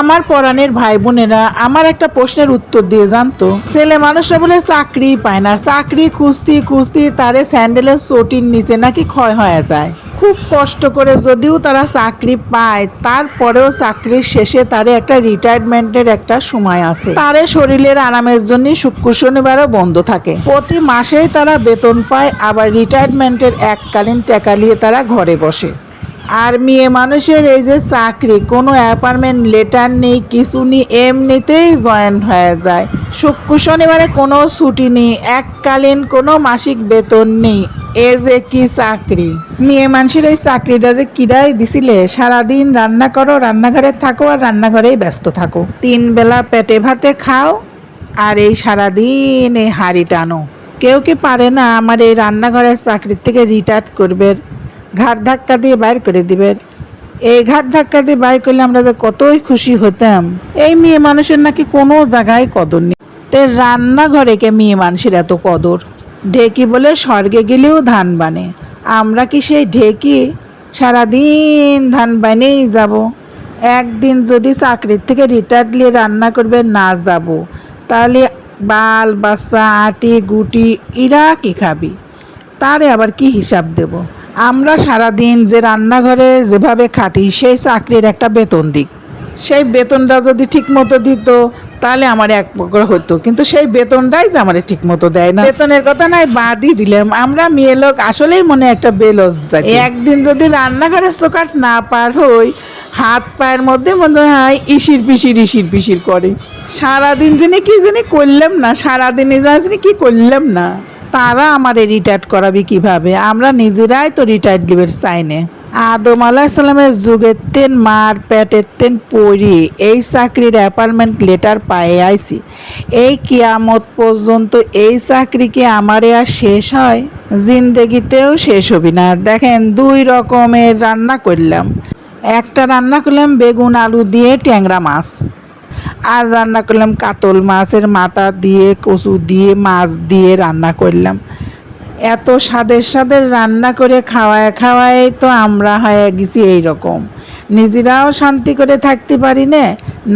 আমার পরাণের ভাই বোনেরা, আমার একটা প্রশ্নের উত্তর দিয়ে জানতো ছেলে মানুষরা বলে চাকরি পায় না, চাকরি খুঁজতে খুঁজতে তারে স্যান্ডেলের চটির নিচে নাকি ক্ষয় হয়ে যায়। খুব কষ্ট করে যদিও তারা চাকরি পায়, তারপরেও চাকরির শেষে তারে একটা রিটায়ারমেন্টের একটা সময় আছে তারে শরীরের আরামের জন্য শুক্র শনিবারও বন্ধ থাকে। প্রতি মাসেই তারা বেতন পায়, আবার রিটায়ারমেন্টের এককালীন টাকা নিয়ে তারা ঘরে বসে। আর মেয়ে মানুষের এই যে চাকরি, কোনো অ্যাপার্টমেন্ট, লেটার নেই, কিছু নেই, এমনিতেই জয়েন্ট হয়ে যায়। শুক্র শনিবারে কোনো ছুটি নেই, এককালীন কোনো মাসিক বেতন নেই। এ যে কি চাকরি? মেয়ে মানুষের এই চাকরিটা যে কিরাই দিছিলে? সারাদিন রান্না করো, রান্নাঘরে থাকো আর রান্নাঘরেই ব্যস্ত থাকো। তিন বেলা পেটে ভাতে খাও আর এই সারাদিন এই হাড়ি টানো। কেউ কি পারে না আমার এই রান্নাঘরের চাকরির থেকে রিটায়ার করবে? ঘাট ধাক্কা দিয়ে বাইর করে দিবেন। এই ঘাট ধাক্কা দিয়ে বাইর করলে আমরা যে কতই খুশি হতাম। এই মেয়ে মানুষের নাকি কোনো জায়গায় কদর নেই। তে রান্নাঘরে কে মেয়ে মানুষের এত কদর? ঢেকি বলে স্বর্গে গেলেও ধান বানে। আমরা কি সেই ঢেকি? সারাদিন ধান বানেই যাব। একদিন যদি চাকরির থেকে রিটায়ার নিয়ে রান্না করবে, না যাব। তাহলে বাল, বাচ্চা, আটি, গুটি, ইরা কি খাবি? তারে আবার কি হিসাব দেব? আমরা সারাদিন যে রান্নাঘরে যেভাবে খাটি, সেই চাকরির একটা বেতন দিক সেই বেতনটা যদি ঠিক মতো দিত, তাহলে আমার এক প্রকার হতো কিন্তু সেই বেতনটাই যে আমার ঠিক মতো দেয় না। বেতনের কথা নাই, বাদই দিলাম। আমরা মেয়ে লোক, আসলেই মনে একটা বেলজ যায় একদিন যদি রান্নাঘরে চোকাট না পার হই, হাত পায়ের মধ্যে মনে হয় ইসির পিসির ইসির পিসির করে। সারাদিন যিনি কি জানি করলাম না সারাদিনে জানি কি করলাম না। তারা আমারে রিটায়ার্ড করাবে কীভাবে? আমরা নিজেরাই তো রিটায়ার্ড লিভের সাইনে। আদম আলাহিসাল্লামের যুগের তেন মার পেটের তেন পড়ি এই চাকরির অ্যাপার্টমেন্ট লেটার পায়ে আইছি। এই কিয়ামত পর্যন্ত এই চাকরি কি আমারে আর শেষ হয়? জিন্দেগিতেও শেষ হবি না। দেখেন, দুই রকমের রান্না করলাম। একটা রান্না করলাম বেগুন আলু দিয়ে ট্যাংরা মাছ। আর রান্না করলাম কাতল মাছের মাথা দিয়ে, কচু দিয়ে, মাছ দিয়ে রান্না করলাম। এত স্বাদের স্বাদের রান্না করে খাওয়ায় খাওয়ায় তো আমরা হয়ে গেছি এই রকম নিজেরাও শান্তি করে থাকতে পারি না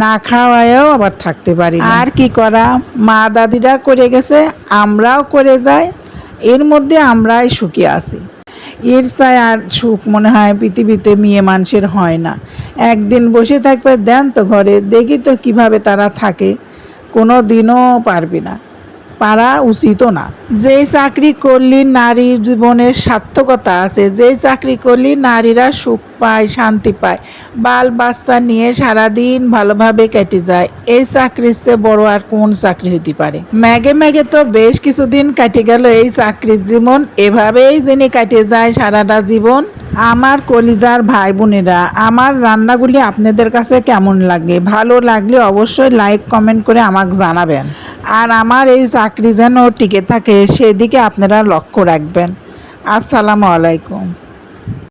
না খাওয়ায়ও আবার থাকতে পারি আর কি করা? মা দাদিরা করে গেছে, আমরাও করে যাই, এর মধ্যে আমরাই সুখী আছি। এর চাই আর সুখ মনে হয় পৃথিবীতে মেয়ে মানুষের হয় না। একদিন বসে থাকবে দেন তো ঘরে, দেখি তো কীভাবে তারা থাকে, কোনো দিনও পারবি না। পারা উচিতও না। যেই চাকরি করলি নারী জীবনের সার্থকতা আছে, যেই চাকরি করলি নারীরা সুখ পায়, শান্তি পায়, বাল বাচ্চা নিয়ে সারাদিন ভালোভাবে কেটে যায়, এই চাকরির চেয়ে বড় আর কোন চাকরি হতে পারে? ম্যাগে ম্যাগে তো বেশ কিছুদিন কাটে গেল এই চাকরির জীবন, এভাবেই যিনি কাটে যায় সারাটা জীবন। আমার কলিজার ভাই বোনেরা আমার রান্নাগুলি আপনাদের কাছে কেমন লাগে? ভালো লাগলে অবশ্যই লাইক কমেন্ট করে আমাকে জানাবেন। আর আমার এই চাকরি যেন টিকে থাকে সেদিকে আপনারা লক্ষ্য রাখবেন। আসসালামু আলাইকুম।